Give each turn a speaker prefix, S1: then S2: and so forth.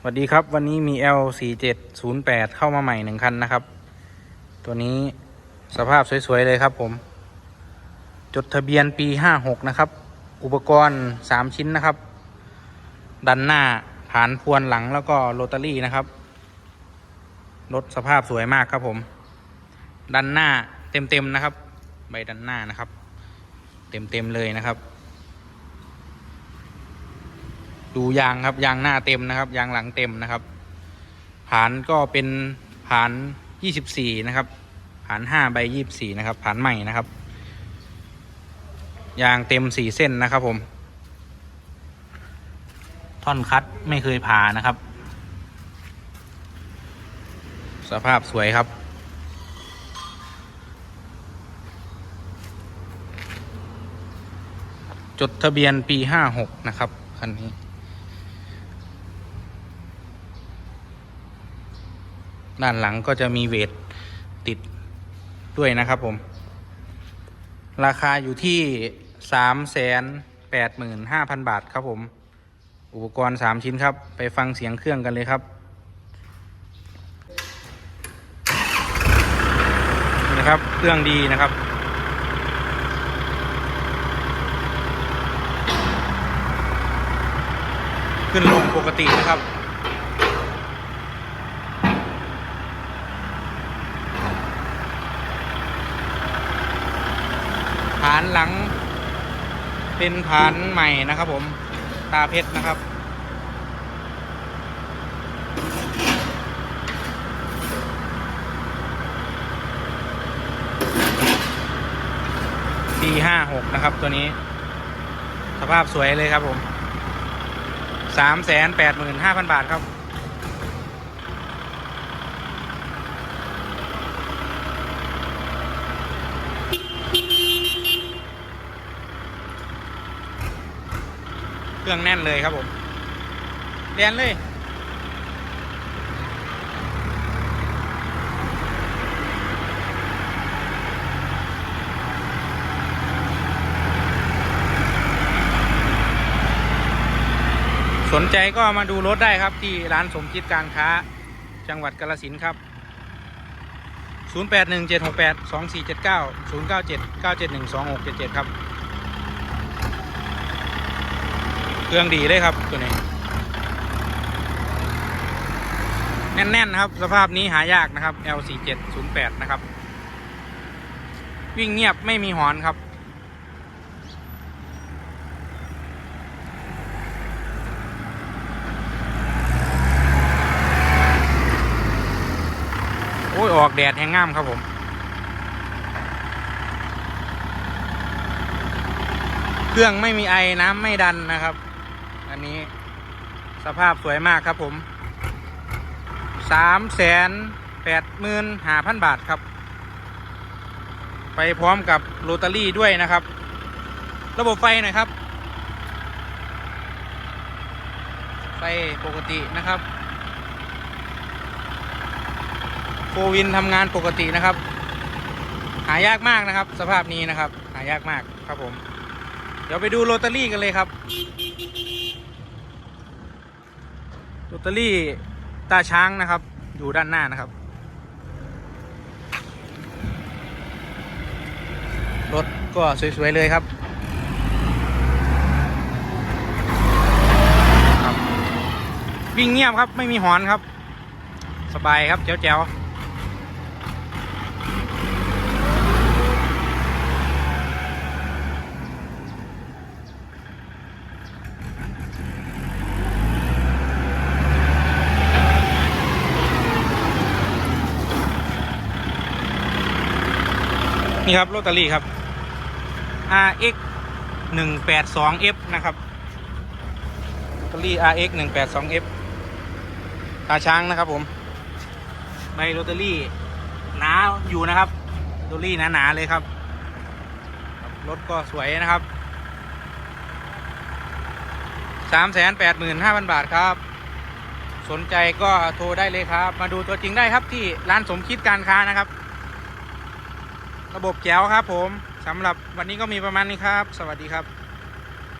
S1: สวัสดีครับ วันนี้มี L 4 7 0 8 เข้ามาใหม่หนึ่งคันนะครับ ตัวนี้สภาพสวย ๆ เลยครับผม จดทะเบียนปี 56 นะครับ อุปกรณ์ 3 ชิ้นนะครับ ดันหน้าฐานพวนหลังแล้วก็โรตารี่นะครับ รถสภาพสวยมากครับผม ดันหน้าเต็ม ๆ นะครับ ใบดันหน้านะครับ เต็ม ๆ เลยนะครับ ดูยางครับยางหน้าเต็มนะครับ ยางหลังเต็มนะครับ ผานก็เป็นผาน 24 นะครับ ผาน5ใบ 24 นะครับ ผานใหม่นะครับ ยางเต็ม 4 เส้นนะครับผม ท่อนคัดไม่เคยผ่านะครับ สภาพสวยครับจดทะเบียนปี56นะครับ คันนี้ ด้านหลังก็จะมีเวทติดด้วยนะครับผม ราคาอยู่ที่สามแสนแปดหมื่นห้าพันบาทครับผม อุปกรณ์สามชิ้นครับ ไปฟังเสียงเครื่องกันเลยครับนี่นะครับเครื่องดีนะครับขึ้นลงปกตินะครับานหลัง เป็นฐานใหม่นะครับ ผมตาเพชรนะครับปีห้าหกนะครับตัวนี้ สภาพสวยเลยครับผมสามแสนแปดหมื่นห้าพันบาทครับ เครื่องแน่นเลยครับผมเรียนเลยสนใจก็มาดูรถได้ครับที่ร้านสมคิดการค้าจังหวัดกาลสินครับ 0817682479 0979712677 ครับ เครื่องดีเลยครับตัวนี้ แน่นๆนะครับ สภาพนี้หายากนะครับ L4708 นะครับ วิ่งเงียบไม่มีหอนครับโอ้ยออกแดดแห้งง่ามครับผม เครื่องไม่มีไอน้ำไม่ดันนะครับ นนี้สภาพสวยมากครับผมสามแสนแปดหมื่นห้าพันบาทครับ ไปพร้อมกับโรตารี่ด้วยนะครับ ระบบไฟหน่อยครับ ไฟปกตินะครับโฟวินทำงานปกตินะครับ หายากมากนะครับ สภาพนี้นะครับ หายากมากครับผม เดี๋ยวไปดูโรตารี่กันเลยครับ โรตอรี่ตาช้างนะครับ อยู่ด้านหน้านะครับ รถก็สวย ๆ เลยครับครับวิ่งเงียบครับไม่มีหอนครับ สบายครับแจ๋วๆ นี่ครับโรตารี่ครับ RX 182F นะครับโรตารี่ RX 182F ตาช้างนะครับผมใบโรตารี่หนาอยู่นะครับโรตารี่หนาๆเลยครับ รถก็สวยนะครับ385,000บาทครับ สนใจก็โทรได้เลยครับ มาดูตัวจริงได้ครับที่ร้านสมคิดการค้านะครับ ระบบแจ๋วครับผมสำหรับวันนี้ก็มีประมาณนี้ครับ สวัสดีครับ